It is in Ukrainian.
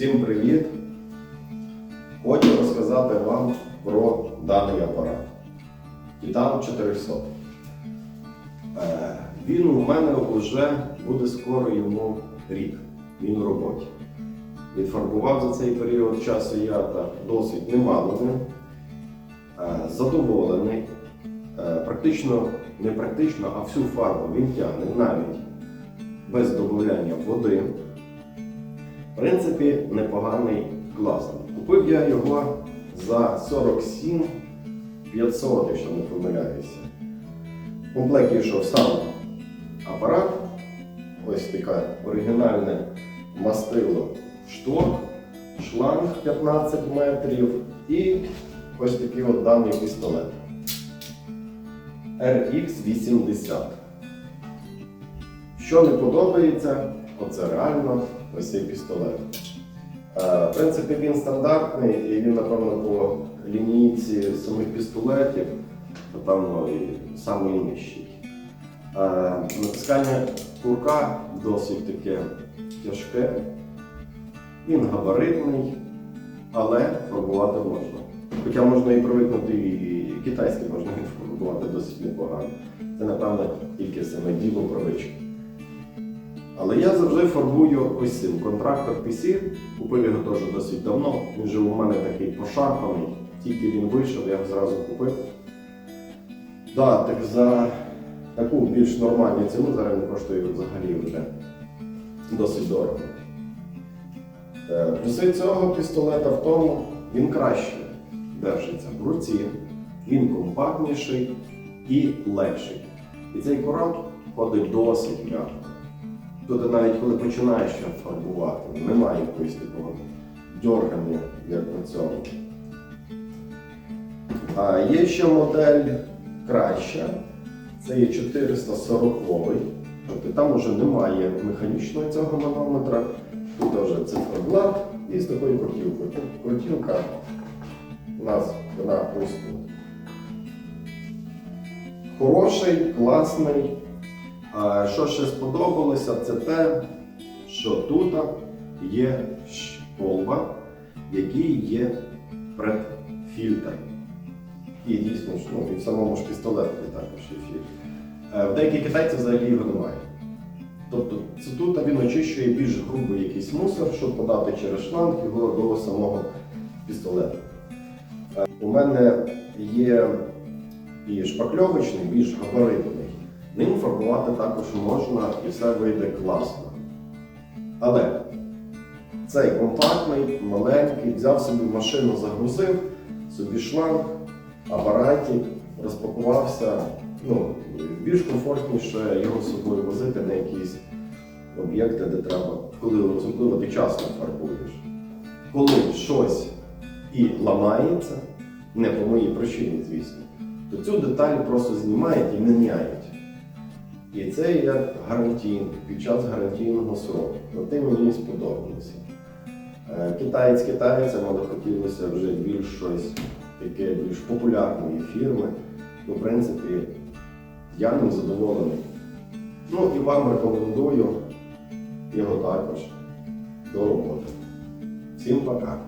Всім привіт! Хочу розказати вам про даний апарат. Titan 400. Е, Він у мене вже буде скоро йому рік. Він у роботі. Відфарбував за цей період часу я так досить немало. Е, Задоволений. Е, Практично, не практично, а всю фарбу він тягне навіть без додавання води. В принципі, непоганий класний. Купив я його за 47 500, якщо не помиляюся. В комплекті йшов сам апарат, ось таке оригінальне мастило шток, шланг 15 метрів і ось такий от даний пістолет. RX80. Що не подобається, оце реально ось цей пістолет. Е, В принципі, він стандартний і він, напевно, по лінійці самих пістолетів, напевно, і самий нижчий. Е, Натискання курка досить таке тяжке. Він габаритний, але фарбувати можна. Хоча можна і привикнути, і китайський можна фарбувати досить непогано. Це, напевно, тільки саме діло привички. Але я завжди фарбую ось цим контрактор PC. Купив його теж досить давно. Він же у мене такий пошарпаний. Тільки він вийшов, я його зразу купив. Да, так за таку більш нормальну ціну зараз він коштує взагалі вже досить дорого. Е, Плюси цього пістолета в тому, він краще держиться в руці, він компактніший і легший. І цей кораб ходить досить м'яко. Тут навіть коли починаєш фарбувати, немає якогось такого дьоргання, як на цьому. А є ще модель краща, це є 440 Тобто там вже немає механічного цього манометра, тут вже циферблат і з такою крутілкою. Крутілка у нас вона ось тут. Хороший, класний. Що ще сподобалося, це те, що тут є колба, який є предфільтр. І дійсно, ну, і в самому ж пістолеті також є фільтр. Е, В деяких китайців взагалі його немає. Тобто тут він очищує більш грубий якийсь мусор, щоб подати через шланг його до самого пістолету. Е, У мене є і шпакльовочний, більш габаритний. Фарбувати також можна і все вийде класно. Але цей компактний, маленький, взяв собі машину, загрузив, собі шланг, апаратик, розпакувався. Ну, більш комфортніше його з собою возити на якісь об'єкти, де треба, коли особливо ти час не фарбуєш. Коли щось і ламається, не по моїй причині, звісно, то цю деталь просто знімають і міняють. І це як гарантійний, під час гарантійного сроку. От тим мені сподобалося. Е, Китаєць китайцям, але хотілося вже більш щось таке більш популярної фірми. Ну, в принципі, я ним задоволений. Ну і вам рекомендую його також до роботи. Всім пока!